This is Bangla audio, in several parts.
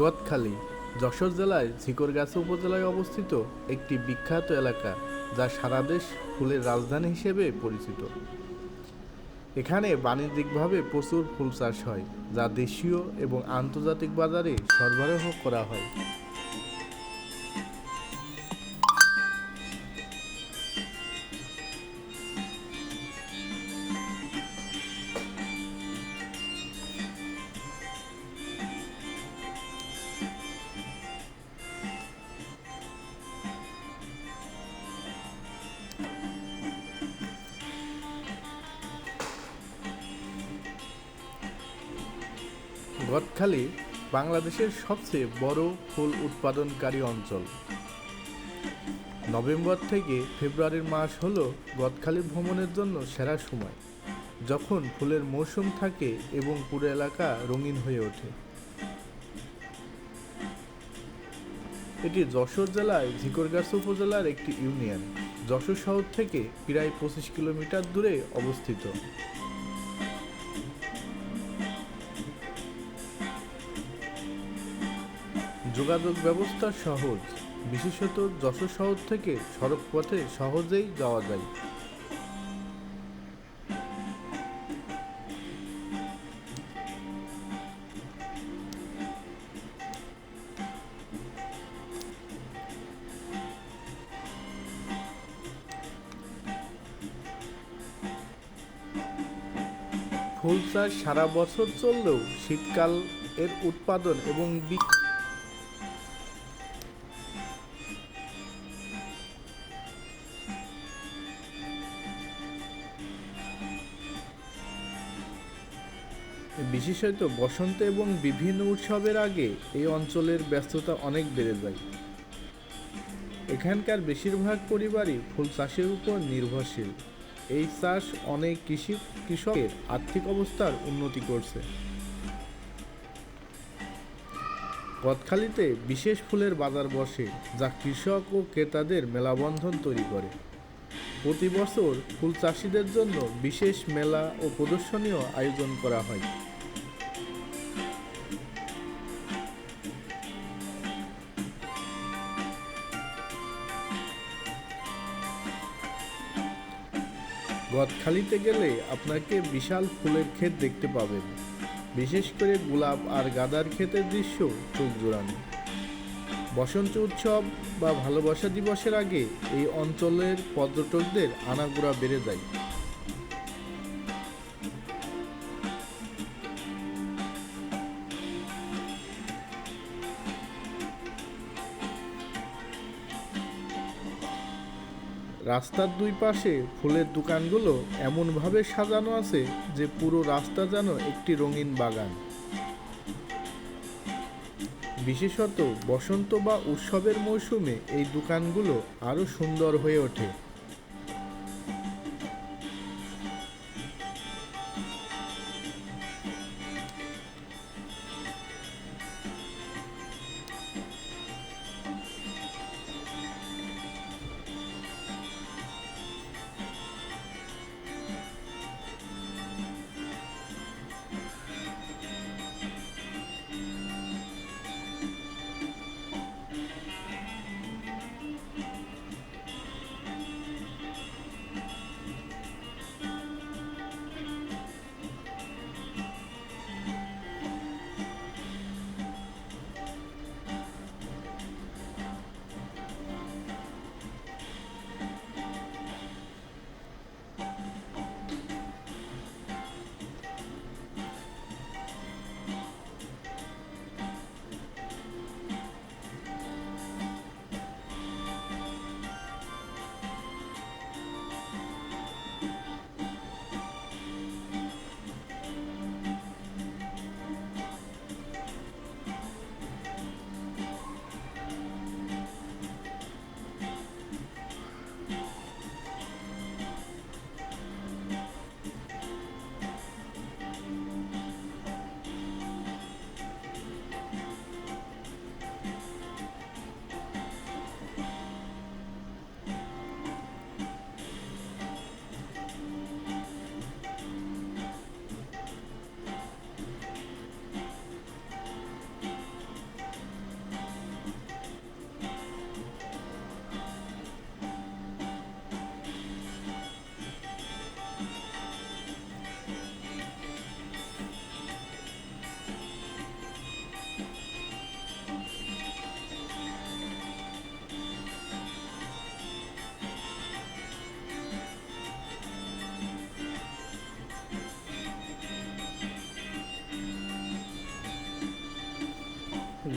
গদখালি, যশোর জেলায় ঝিকরগাছা উপজেলায় অবস্থিত একটি বিখ্যাত এলাকা যা সারা দেশ ফুলের রাজধানী হিসেবে পরিচিত। এখানে বাণিজ্যিকভাবে প্রচুর ফুল চাষ হয়, যা দেশীয় এবং আন্তর্জাতিক বাজারে সরবরাহ করা হয়। গদখালি বাংলাদেশের সবচেয়ে বড় ফুল উৎপাদনকারী অঞ্চল। নভেম্বর থেকে ফেব্রুয়ারির মাস হল গদখালি ভ্রমণের জন্য সেরা সময়, যখন ফুলের মৌসুম থাকে এবং পুরো এলাকা রঙিন হয়ে ওঠে। এটি যশোর জেলায় ঝিকরগাছা উপজেলার একটি ইউনিয়ন। যশোর শহর থেকে প্রায় পঁচিশ কিলোমিটার দূরে অবস্থিত। যোগাযোগ ব্যবস্থা সহজ। বিশেষত যশোর শহর থেকে সড়ক পথে সহজেই যাওয়া যায়। ফুল চাষ সারা বছর চললেও শীতকাল এর উৎপাদন এবং বিক্রি বিশেষত বসন্ত এবং বিভিন্ন উৎসবের আগে এই অঞ্চলের ব্যস্ততা অনেক বেড়ে যায়। এখানকার বেশিরভাগ পরিবারই ফুল চাষের উপর নির্ভরশীল। এই চাষ অনেক কৃষি, কৃষকের আর্থিক অবস্থার উন্নতি করছে। গদখালিতে বিশেষ ফুলের বাজার বসে, যা কৃষক ও ক্রেতাদের মেলাবন্ধন তৈরি করে। প্রতি বছর ফুল চাষিদের জন্য বিশেষ মেলা ও প্রদর্শনীয় আয়োজন করা হয়। গদখালিতে গেলে আপনাকে বিশাল ফুলের ক্ষেত দেখতে পাবেন। বিশেষ করে গোলাপ আর গাঁদার ক্ষেতের দৃশ্য চোখ জোড়ানো। বসন্ত উৎসব বা ভালোবাসা দিবসের আগে এই অঞ্চলের পর্যটকদের আনাগোড়া বেড়ে যায়। রাস্তার দুই পাশে ফুলের দোকানগুলো এমনভাবে সাজানো আছে যে পুরো রাস্তা যেন একটি রঙিন বাগান। বিশেষত বসন্ত বা উৎসবের মৌসুমে এই দোকানগুলো আরও সুন্দর হয়ে ওঠে।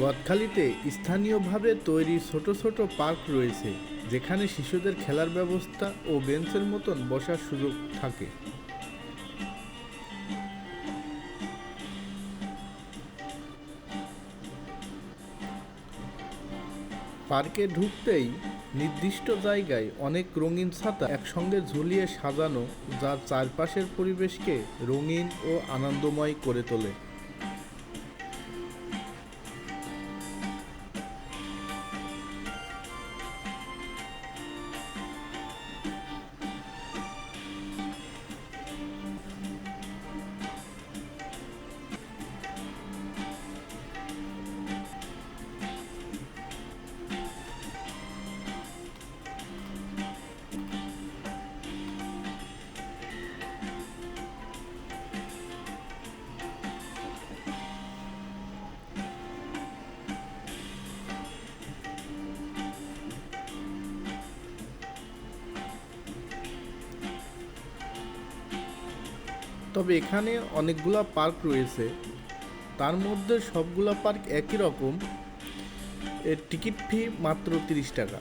গদখালিতে স্থানীয়ভাবে তৈরি ছোট ছোট পার্ক রয়েছে, যেখানে শিশুদের খেলার ব্যবস্থা ও বেঞ্চের মতন বসার সুযোগ থাকে। পার্কে ঢুকতেই নির্দিষ্ট জায়গায় অনেক রঙিন ছাতা একসঙ্গে ঝুলিয়ে সাজানো, যা চারপাশের পরিবেশকে রঙিন ও আনন্দময় করে তোলে। তবে এখানে অনেকগুলো পার্ক রয়েছে। তার মধ্যে সবগুলো পার্ক একই রকম। এর টিকিট ফি মাত্র তিরিশ টাকা।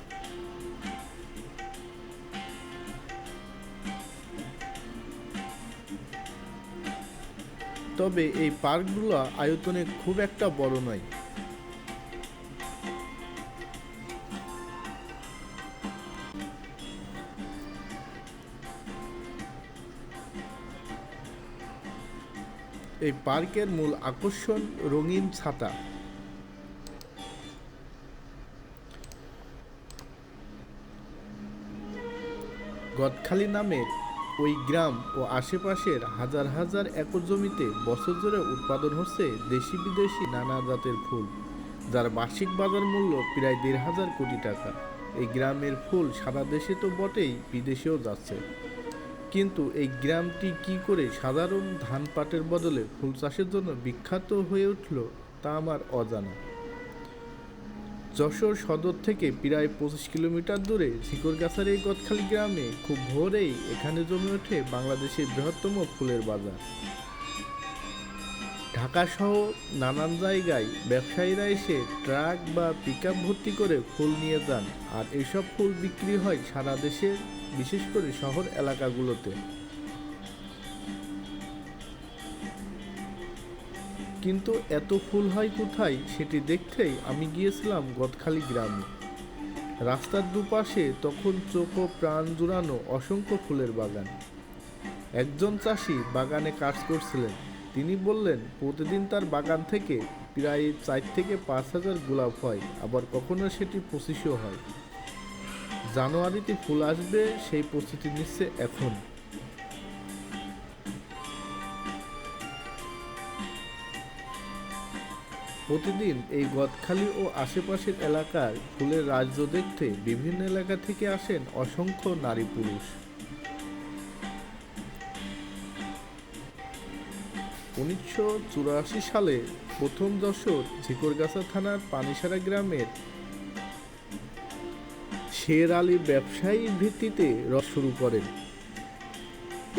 তবে এই পার্কগুলো আয়তনে খুব একটা বড় নয়। এই পার্কের মূল আকর্ষণ রঙিন ছাতা। গদখালি নামের ওই গ্রাম ও আশেপাশের হাজার হাজার একর জমিতে বছর জুড়ে উৎপাদন হচ্ছে দেশি বিদেশি নানা জাতের ফুল, যার বার্ষিক বাজার মূল্য প্রায় দেড় হাজার কোটি টাকা। এই গ্রামের ফুল সারা দেশে তো বটেই, বিদেশেও যাচ্ছে। কিন্তু এই গ্রামটি কি করে সাধারণ ধান পাটের বদলে ফুল চাষের জন্য বিখ্যাত হয়ে উঠল তা আমার অজানা। যশোর সদর থেকে প্রায় পঁচিশ কিলোমিটার দূরে ঝিকরগাছার এই গদখালি গ্রামে খুব ভোরেই এখানে জমে ওঠে বাংলাদেশের বৃহত্তম ফুলের বাজার। ঢাকা সহ নানান জায়গায় ব্যবসায়ীরা এসে ট্রাক বা পিক ভর্তি করে ফুল নিয়ে যান, আর এসব ফুল বিক্রি হয় সারা দেশে বিশেষ করে শহর এলাকাগুলোতে। কিন্তু এত ফুল হয় কোথায় সেটি দেখতেই আমি গিয়েছিলাম গদখালি গ্রামে। রাস্তার দুপাশে তখন চোখ ও প্রাণ জুড়ানো অসংখ্য ফুলের বাগান। একজন চাষি বাগানে কাজ করছিলেন। তিনি বললেন, প্রতিদিন তার বাগান থেকে প্রায় চার থেকে পাঁচ হাজার গোলাপ হয়, আবার কখনো সেটি পঁচিশও হয়। জানুয়ারিতে ফুল আসবে, সেই প্রস্তুতি নিচ্ছে এখন। প্রতিদিন এই গদখালি ও আশেপাশের এলাকার ফুলের রাজ্য দেখতে বিভিন্ন এলাকা থেকে আসেন অসংখ্য নারী পুরুষ। উনিশশো চুরাশি সালে প্রথম যশোর ঝিকরগাছা থানার পানিসারা গ্রামের শের আলী ব্যবসায়ী ভিত্তিতে রস শুরু করেন।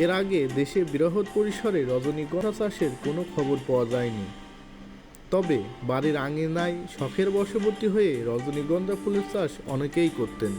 এর আগে দেশে বৃহৎ পরিসরে রজনীগন্ধা চাষের কোনো খবর পাওয়া যায়নি। তবে বাড়ির আঙিনায় শখের বশবর্তী হয়ে রজনীগন্ধা ফুলের চাষ অনেকেই করতেন।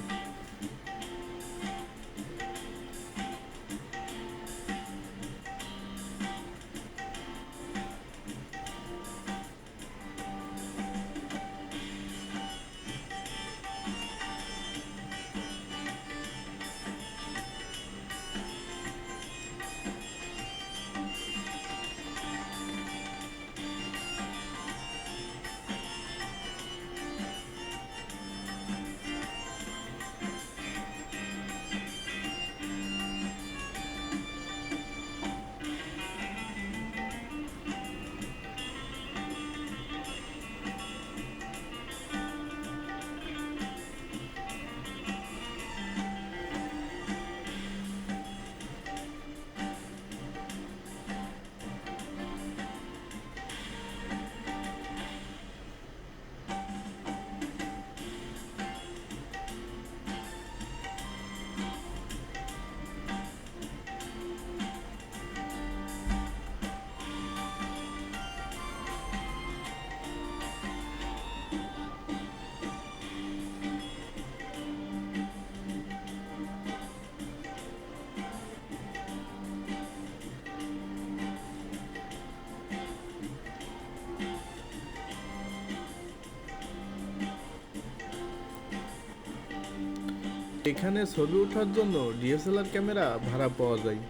এখানে ছবি ওঠার জন্য ডিএসএলআর ক্যামেরা ভাড়া পাওয়া যায়।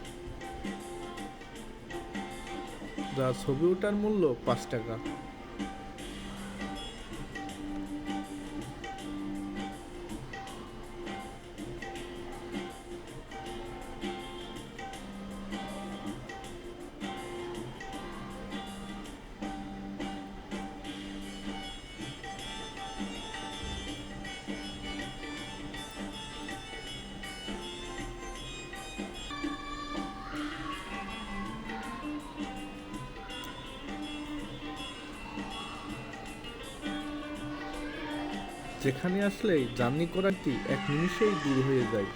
যা ছবি ওঠার মূল্য পাঁচ টাকা। যেখানে আসলে জার্নি করাটি এক নিমিষেই দূর হয়ে যায়।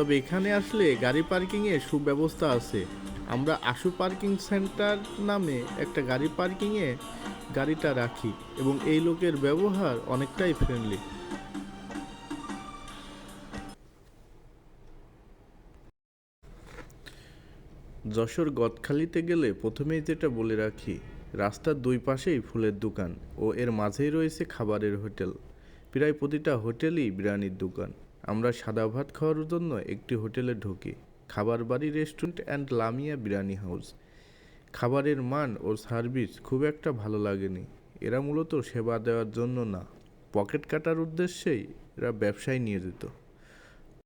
তবে এখানে আসলে গাড়ি পার্কিংয়ের সুব্যবস্থা আছে। আমরা আশু পার্কিং সেন্টার নামে একটা গাড়ি পার্কিংয়ে গাড়িটা রাখি এবং এই লোকের ব্যবহার অনেকটাই ফ্রেন্ডলি যশোর গদখালিতে গেলে প্রথমেই যেটা বলে রাখি, রাস্তার দুই পাশেই ফুলের দোকান ও এর মাঝেই রয়েছে খাবারের হোটেল। প্রায় প্রতিটা হোটেলই বিরিয়ানির দোকান। আমরা সাদা ভাত খাওয়ার জন্য একটি হোটেলে ঢুকি। খাবার বাড়ি restaurant and Lamiya biryani house. খাবারের মান ও সার্ভিস খুব একটা ভালো লাগেনি। এরা মূলত সেবা দেওয়ার জন্য না। পকেট কাটার উদ্দেশ্যেই এরা ব্যবসায় নিয়ে যেত